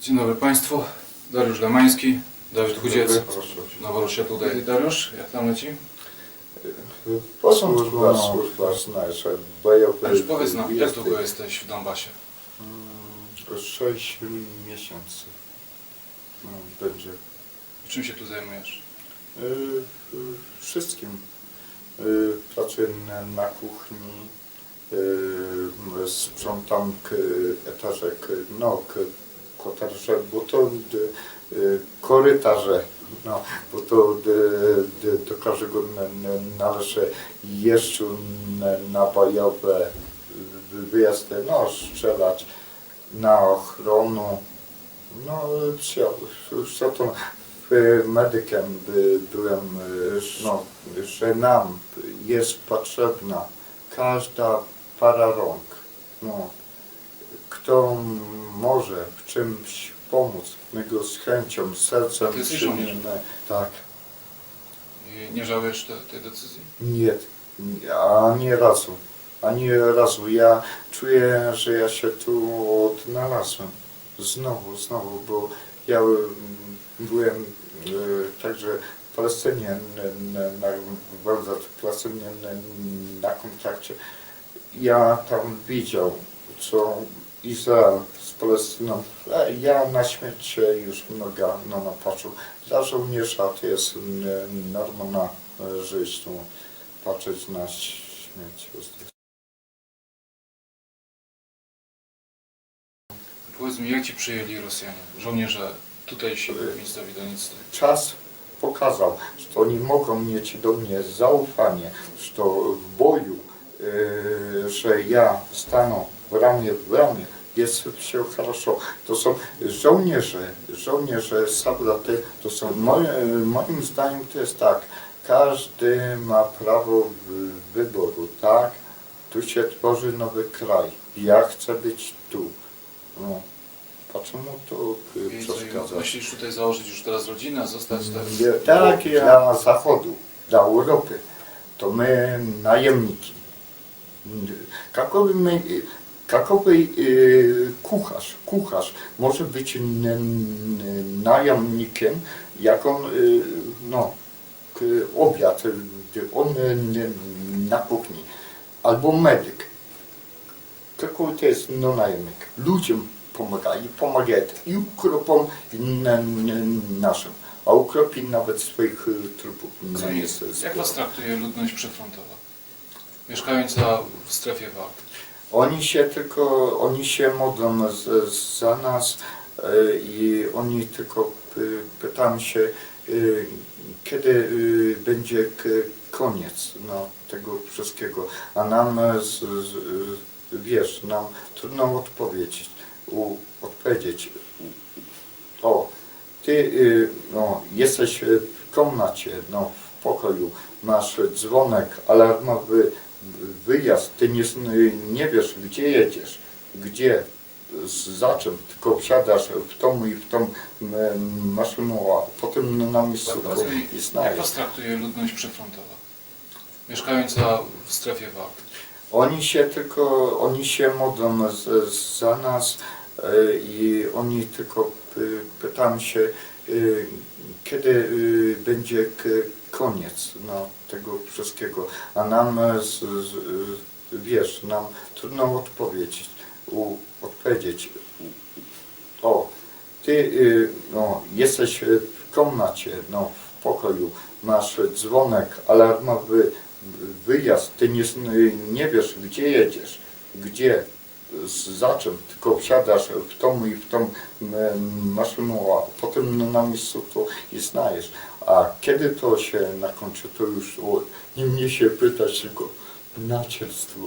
Dzień dobry Państwu. Dariusz Lemański, Dawid Chudziec. Noworusia tutaj. Dariusz, jak tam leci? Po Służba, znasz, bojowy. Dariusz, powiedz nam, jak długo jesteś w Donbasie? Mm, Sześć miesięcy. No, będzie. Czym się tu zajmujesz? Y, y, Wszystkim. Y, Pracuję na, kuchni, sprzątam etażek, no, k, kotarze, bo to y, y, korytarze, no, bo to y, do każdego na- na- należy jeszcze na- nabojowe wyjazdy, no, strzelać na ochronę, no, co, co to, medykiem by, byłem, no, że nam jest potrzebna każda para rąk. No, kto może w czymś pomóc, my go z chęcią, z sercem Ty jesteś. Tak, I nie żałujesz te, tej decyzji? nie, ani razu, ani razu. Ja czuję, że ja się tu odnalazłem. Znowu, znowu, bo ja mm, byłem e, także w Palestynie, na, bardzo w Palestynie na kontrakcie. Ja tam widział, co Izrael z Palestyną, a ja na śmierć się już mnoga no, napatrzył. Dla żołnierza to jest normalna e, żyć, tu patrzeć na śmierć. Powiedz mi, jak Ci przyjęli Rosjanie, żołnierze tutaj się w miejscowi Doniccy? Czas pokazał, że oni mogą mieć do mnie zaufanie, że w boju, e, że ja stanę w ramię w ramię, jest все хорошо. To są żołnierze, żołnierze, soldaty, to są moje, moim zdaniem to jest tak, każdy ma prawo wy- wyboru, tak? Tu się tworzy nowy kraj. Ja chcę być tu. No. A czemu to e, I co, i przeszkadza? myślisz tutaj założyć już teraz rodzinę, zostać tak? Nie, Tak, dla Zachodu, dla Europy, to my najemniki. Kakowy, my, kakowy y, kucharz, kucharz może być n, n, najemnikiem, jak on, y, no, k, obiad, y, on y, na kuchni, albo medyk. Какой to jest no najemnik? Ludziom pomaga i pomaga i ukropom i n- n- naszym, a ukropi nawet swoich y, trupów nie jest Jak zbiorą. Was traktuje ludność przyfrontowa? Mieszkająca w strefie walk. Oni się tylko, oni się modlą za nas y, i oni tylko pytam się, y, kiedy y, będzie koniec no, tego wszystkiego, a nam, z, z, wiesz, nam trudno odpowiedzieć, u, odpowiedzieć. O, ty no, jesteś w komnacie, no, w pokoju, masz dzwonek alarmowy, wyjazd, ty nie, nie wiesz, gdzie jedziesz, gdzie, z- za czym, tylko wsiadasz w tą i w tą maszynę, a potem na miejscu i Jak znajdziesz. Was traktuje ludność przyfrontowa? Mieszkająca w strefie walk. Oni się tylko, oni się modlą z, za nas y, i oni tylko pytam się, y, kiedy y, będzie koniec no, tego wszystkiego, a nam, y, z, z, y, wiesz, nam trudno odpowiedzieć, u, odpowiedzieć. O, ty y, no, jesteś w komnacie, no, w pokoju, masz dzwonek alarmowy, wyjazd, ty nie, nie wiesz, gdzie jedziesz, gdzie, zaczep, tylko wsiadasz w tą i w tą maszynę, a potem na miejscu to i znajesz. A kiedy to się nakończy, to już nie mnie się pytać, tylko naczelstwa.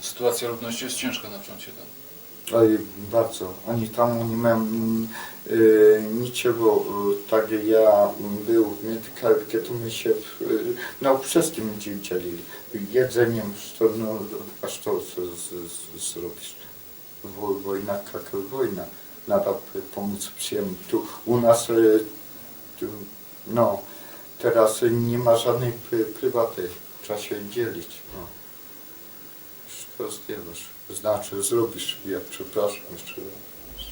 Sytuacja ludności jest ciężka na froncie. Tak? tutaj bardzo. Oni tam, oni mają mm, y, niczego, y, tak jak ja mm, był w medykach, kiedy my się, y, no wszystkim dzielili. Jedzeniem, to, no, aż to zrobisz. Wojna, jaka wojna. Nada pomóc przyjemnie. Tu u nas, y, tu, no, teraz nie ma żadnej prywaty. Trzeba się dzielić. No. Już zdjęłaś. Znaczy zrobisz, ja przepraszam jeszcze raz.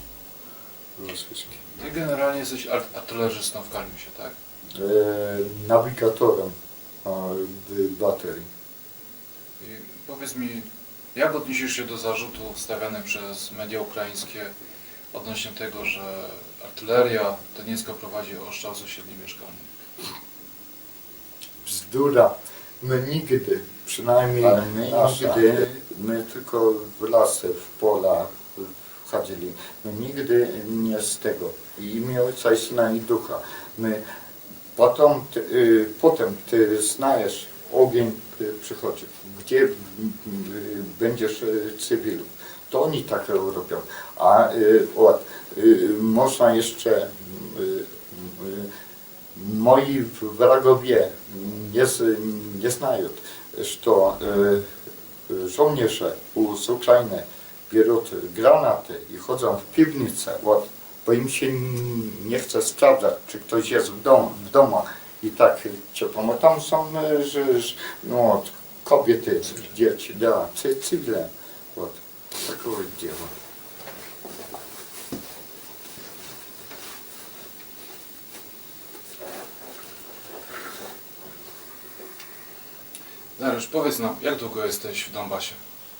rosyjski. Ty generalnie jesteś art- artylerzystą w Kalmiusie, tak? E, nawigatorem baterii. I powiedz mi, jak odniesiesz się do zarzutów stawianych przez media ukraińskie odnośnie tego, że artyleria nisko prowadzi ostrzał z osiedli mieszkalnych? Bzdura. My nigdy, przynajmniej Ale my nasza, nigdy- my tylko w lasy, w pola wchodzili. My nigdy nie z tego. I imię Ojca i Syna i Ducha. My potem, ty, y, potem ty znajesz, ogień przychodzi. Gdzie y, będziesz y, cywilów? To oni tak robią. A y, można jeszcze moi wrogowie nie, nie znają, że żołnierze u- z Ukrainy biorą granaty i chodzą w piwnicę, вот, bo im się n- nie chce sprawdzać, czy ktoś jest w domu, w domu. I tak ciepło. No tam są y, że, że, no, kobiety, dzieci, da, cy, cywile. Вот. Такое дело. Dariusz, powiedz nam, jak długo jesteś w Donbasie?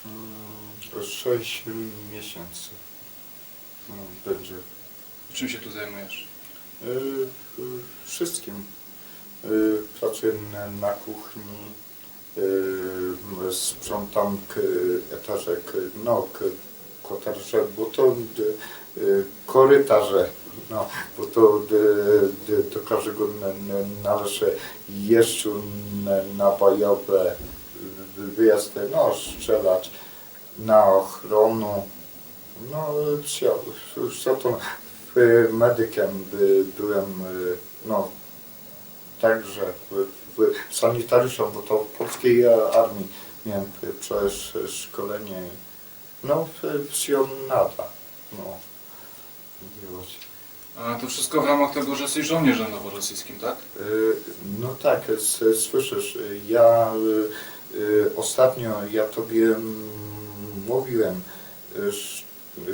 Mm, Sześć miesięcy no, będzie. Czym się tu zajmujesz? Y, y, Wszystkim. Y, Pracuję na, kuchni, sprzątam etażek, no, kotarze, bo to korytarze, no, bo to d, d, do każdego należy jeszcze nabojowe wyjazdy, no, strzelać na ochronę, no, co, co to, y, medykiem by, byłem, no, także sanitariuszem, bo to w polskiej armii miałem przecież szkolenie, no, w- wsio nada, no, mówić. A to wszystko w ramach tego, że jesteś żołnierzem noworosyjskim, tak? Y, No tak, słyszysz, ja y, ostatnio ja tobie mm, mówiłem, ż-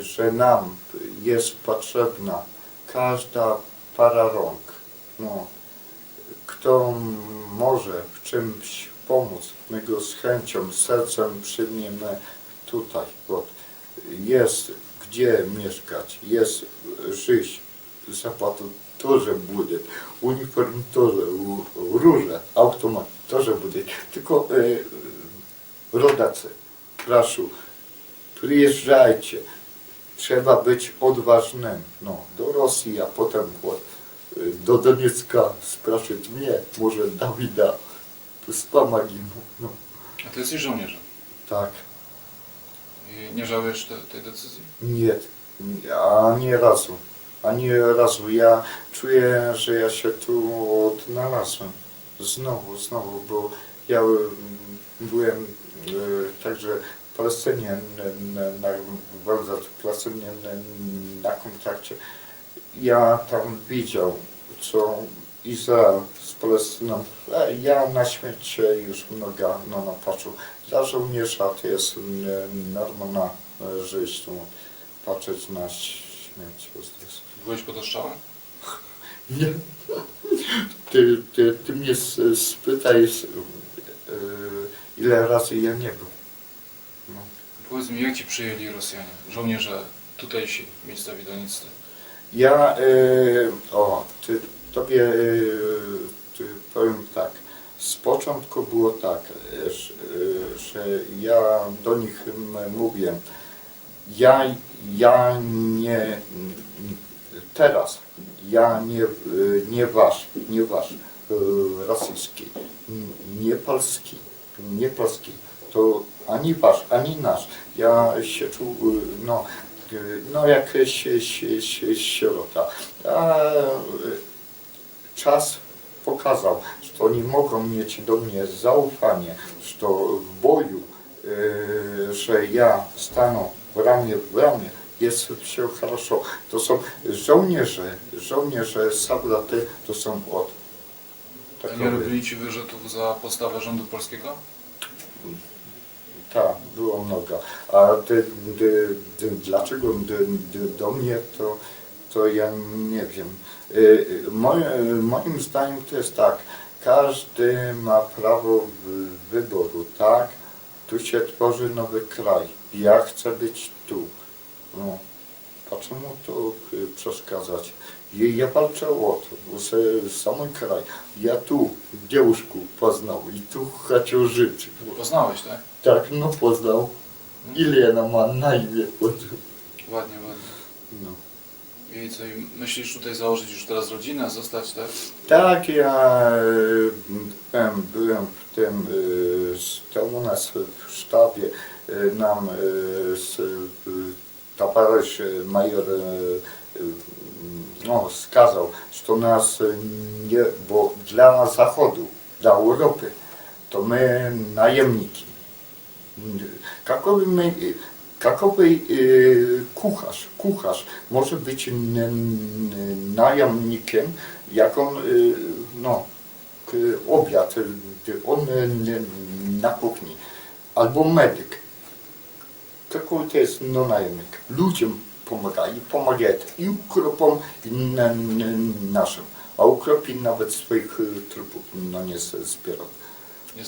że nam jest potrzebna każda para rąk. No, kto może w czymś pomóc, my go z chęcią, sercem przyjmiemy tutaj. Bo jest gdzie mieszkać, jest żyć, zapłatu тоже будет, униформ тоже, у- róże, automat тоже будет. Tylko e, rodacy, proszę, przyjeżdżajcie. Trzeba być odważnym. No, do Rosji, a potem вот, e, do Doniecka spraszać mnie, może Dawida, wspomagi mu. No, A ty jesteś żołnierzem. tak. I nie żałujesz te, tej decyzji? Nie, ani razu. Ani razu. Ja czuję, że ja się tu odnalazłem. Znowu, znowu, bo ja mm, byłem e, także w Palestynie, na, bardzo w Palestynie na kontrakcie. Ja tam widział, co Izrael z Palestyną, e, ja na śmierć już mnoga no, napatrzył. Dla żołnierza to jest normalna tu patrzeć na śmierć. Byłeś pod ostrzałem? Nie. Ty, ty, ty mnie spytaj, e, ile razy ja nie był. No. Powiedz mi, jak ci przyjęli Rosjanie, żołnierze tutejsi, miejscowi doniccy? Ja, e, o, ty, tobie ty powiem tak. Z początku było tak, że, że ja do nich mówię, ja, ja nie, teraz, ja nie, e, nie wasz, nie wasz, e, rosyjski, nie polski, nie polski, to ani wasz, ani nasz. Ja się czuł, e, no, no jak się, się, się, sierota. A czas pokazał, że oni mogą mieć do mnie zaufanie, że w boju, że ja stanę w ramię w ramię, jest все хорошо. To są żołnierze, żołnierze, soldaty, to są od A nie takowych. robili ci wyrzutów za postawę rządu polskiego? Tak, było mnogo. A ty, ty, ty, dlaczego ty, ty do mnie to to ja nie wiem. Y, y, Moje, moim zdaniem to jest tak, każdy ma prawo wy- wyboru, tak? Tu się tworzy nowy kraj. Ja chcę być tu. No. A czemu to y, przeszkadzać? Ja, ja walczę o to, se- sam kraj. Ja tu dziewuszku poznał i tu chciał żyć. Poznałeś, tak? Tak, no poznał. Ile ona ma na imię? Ładnie, ładnie. No. I co, i myślisz tutaj założyć już teraz rodzinę, zostać, tak? Tak, ja byłem, byłem w tym, s- to u nas w sztabie e, nam e, e, towarzysz e, e, e, no, skazał, że nas e, nie, bo dla Zachodu, dla Europy, to my najemniki. Kakowy, my, kakowy kucharz, kucharz może być najemnikiem, jak on, no, obiad, on na kuchni, albo medyk. Kakowy to jest no najemnik. Ludziom pomaga i ukropom i na, n, naszym, a ukropi nawet swoich y, trupów no nie zbiera. Nie